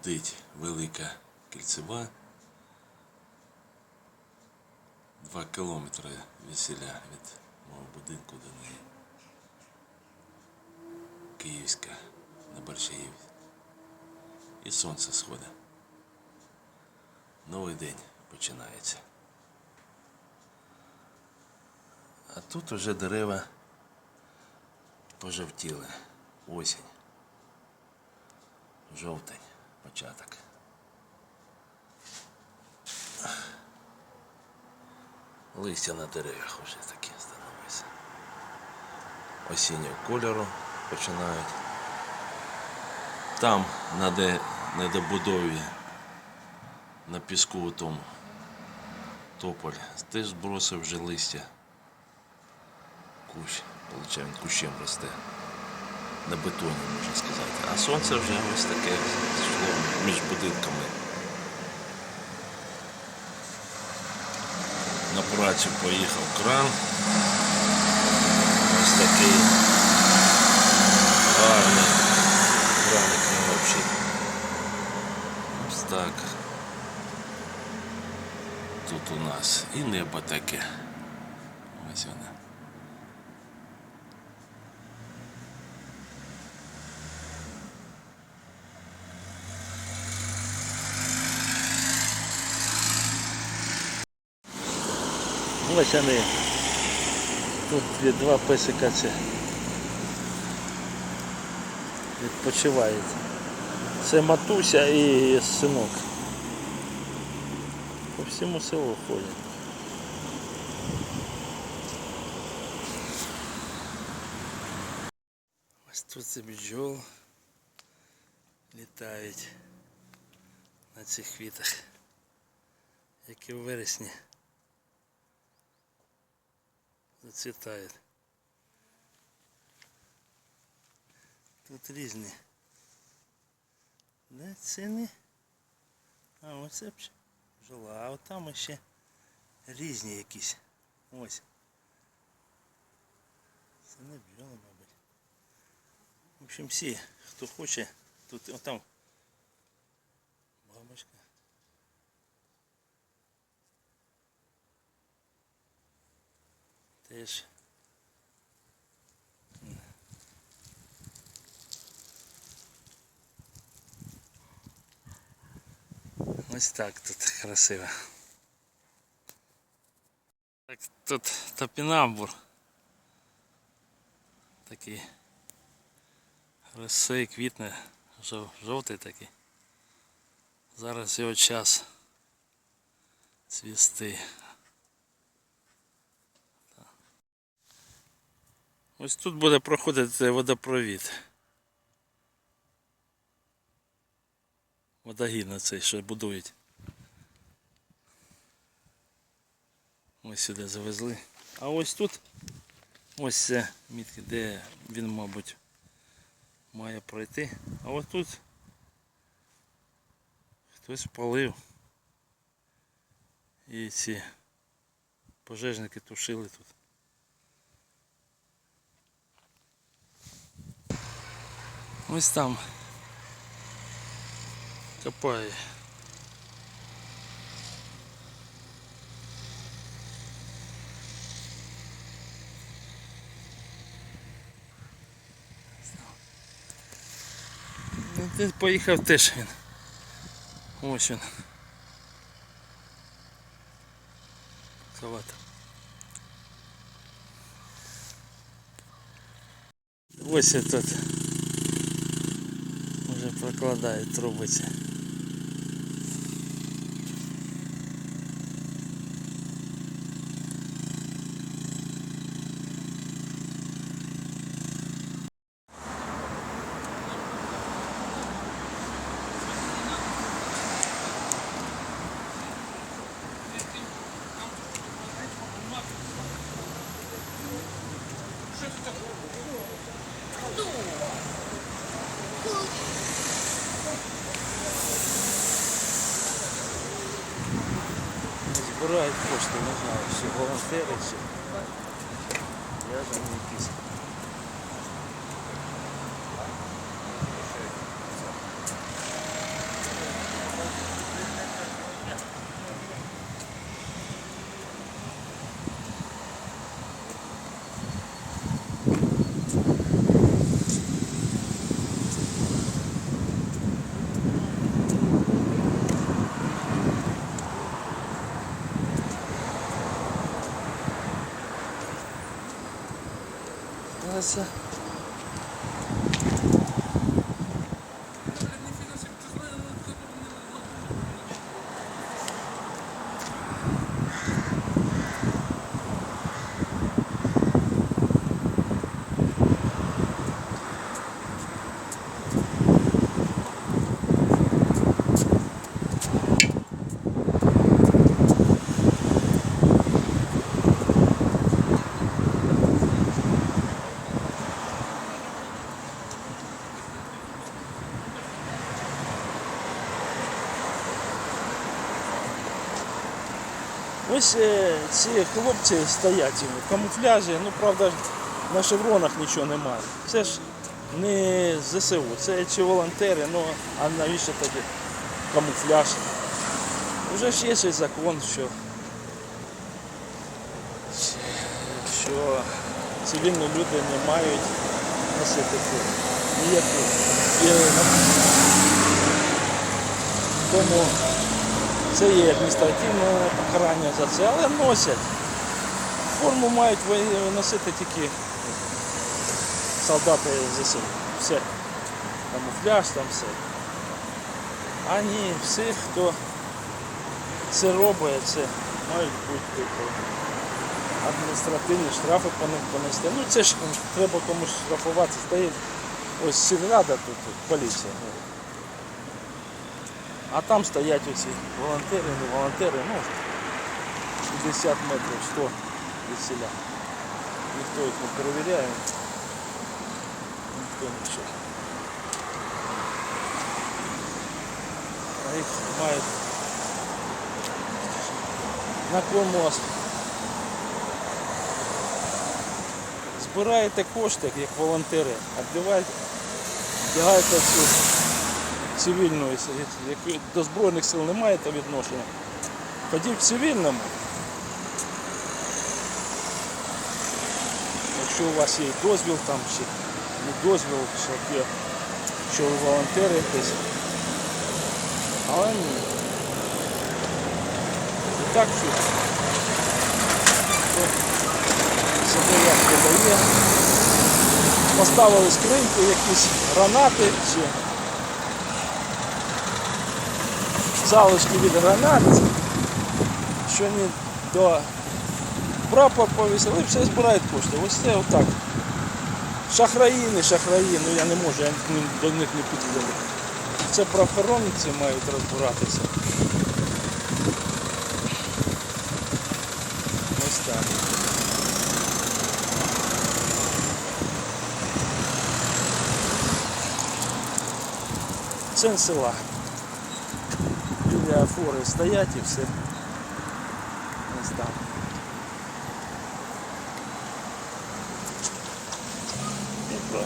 гудить велика кільцева. Два кілометри весіля від мого будинку до неї. Київська на Борщаївці. І сонце сходить. Новий день починається. А тут уже дерева пожовтіли. Осінь. Жовтень. Початок. Листя на деревах вже такі становиться. Осіннього кольору починають. Там на де недобудові на піску тому тополь теж збросив вже листя. Кущ, получає, він кущем росте. На бетоні, можна сказати. А сонце вже ось таке йшло між будинками. На працю поїхав кран. Ось такий гарний краник ну, взагалі. Ось так. Тут у нас і небо таке. Ось воно. Вони. Тут два песика це відпочивають. Це матуся і синок. По всьому селу ходять. Ось тут це бджол літають на цих квітах, як і в вересні зацвітають. Тут різні. Де ціни? А оце бджола, а от там ще різні якісь. Ось. Це не бджоли, мабуть. В общем, всі, хто хоче, тут отам Теж. Ось так тут красиво. Так, тут топінамбур. Такий роси, квітне, жов, жовтий такий. Зараз його час цвісти. Ось тут буде проходити водопровід. Водогін цей, що будують. Ось сюди завезли. А ось тут ось це мітки, де він, мабуть, має пройти. А ось тут хтось палив. І ці пожежники тушили тут. Ось там копає. Ну, Ти поїхав теж він. Ось він. Кавата. Ось этот. Прокладають трубиці. Збирають кошти, не знаю, чи волонтери, чи я там якісь. Peace. Ось е, ці хлопці стоять в камуфляжі, ну правда на шевронах нічого немає. Це ж не ЗСУ, це чи волонтери, ну а навіщо тоді камуфляж? Уже ж є цей закон, що, що цивільні люди не мають носити форму. Ніяку. Ну, тому це є адміністративне покарання за це, але носять. Форму мають носити тільки солдати ЗСУ. Все. Камуфляж там все. А ні, всі, хто це робить, це мають бути адміністративні штрафи по ним понести. Ну це ж треба комусь штрафувати. Стоїть ось сільрада тут поліція. А там стоять оці волонтери, не волонтери, ну 50 метрів, 100 від селя. Ніхто їх не перевіряє. Ніхто нічого. А їх мають на комост. Збираєте кошти, як волонтери, відбиваєте, вдягаєте цю цивільну, як до Збройних сил не маєте відношення. Ходіть в цивільному. Якщо у вас є дозвіл там чи не дозвіл, що є, що ви волонтери якісь. Але ні. І так себе як подає. Поставили скриньку, якісь гранати чи залишки від гранат, що вони до прапор повісили, все збирають кошти. Ось це отак. Шахраї, не шахраї, ну я не можу, я до них не підходжу. Це правоохоронці мають розбиратися. Ось так. Це села біля стоять і все. Ось так. І про